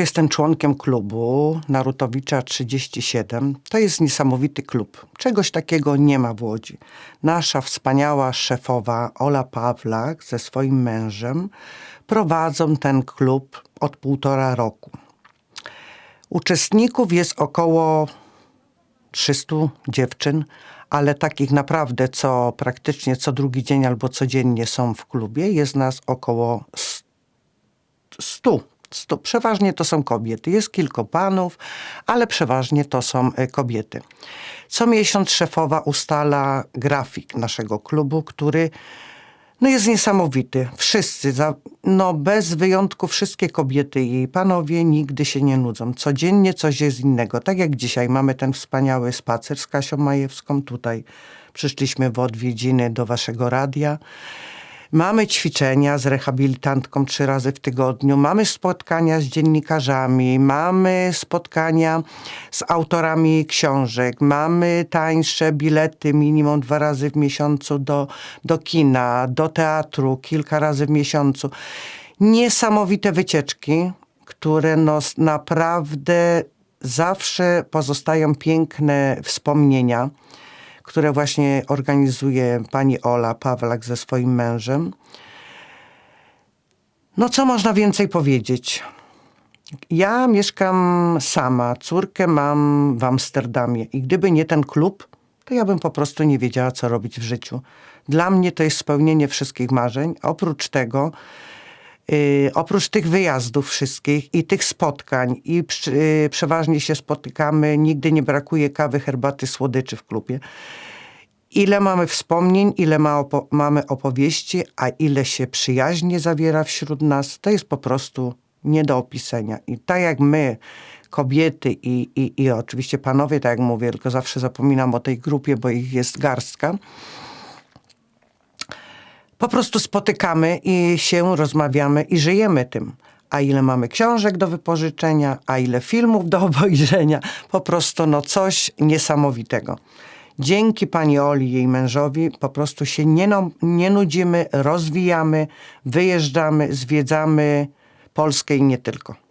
Jestem członkiem klubu Narutowicza 37. To jest niesamowity klub. Czegoś takiego nie ma w Łodzi. Nasza wspaniała szefowa Ola Pawlak ze swoim mężem prowadzą ten klub od półtora roku. Uczestników jest około 300 dziewczyn, ale takich naprawdę, co praktycznie co drugi dzień albo codziennie są w klubie, jest nas około 100. 100. Przeważnie to są kobiety. Jest kilku panów, ale przeważnie to są e, kobiety. Co miesiąc szefowa ustala grafik naszego klubu, który no jest niesamowity. Wszyscy, no bez wyjątku wszystkie kobiety i panowie nigdy się nie nudzą. Codziennie coś jest innego. Tak jak dzisiaj mamy ten wspaniały spacer z Kasią Majewską. Tutaj przyszliśmy w odwiedziny do waszego radia. Mamy ćwiczenia z rehabilitantką trzy razy w tygodniu, mamy spotkania z dziennikarzami, mamy spotkania z autorami książek, mamy tańsze bilety minimum dwa razy w miesiącu do, do kina, do teatru kilka razy w miesiącu. Niesamowite wycieczki, które no naprawdę zawsze pozostają piękne wspomnienia które właśnie organizuje pani Ola Pawlak ze swoim mężem. No co można więcej powiedzieć? Ja mieszkam sama, córkę mam w Amsterdamie i gdyby nie ten klub, to ja bym po prostu nie wiedziała, co robić w życiu. Dla mnie to jest spełnienie wszystkich marzeń. Oprócz tego, oprócz tych wyjazdów wszystkich i tych spotkań, i yy, przeważnie się spotykamy, nigdy nie brakuje kawy, herbaty, słodyczy w klubie. Ile mamy wspomnień, ile ma opo- mamy opowieści, a ile się przyjaźnie zawiera wśród nas, to jest po prostu nie do opisania. I tak jak my, kobiety i, i, i oczywiście panowie, tak jak mówię, tylko zawsze zapominam o tej grupie, bo ich jest garstka, po prostu spotykamy i się rozmawiamy i żyjemy tym. A ile mamy książek do wypożyczenia, a ile filmów do obejrzenia, po prostu no coś niesamowitego. Dzięki pani Oli i jej mężowi po prostu się nie, no, nie nudzimy, rozwijamy, wyjeżdżamy, zwiedzamy Polskę i nie tylko.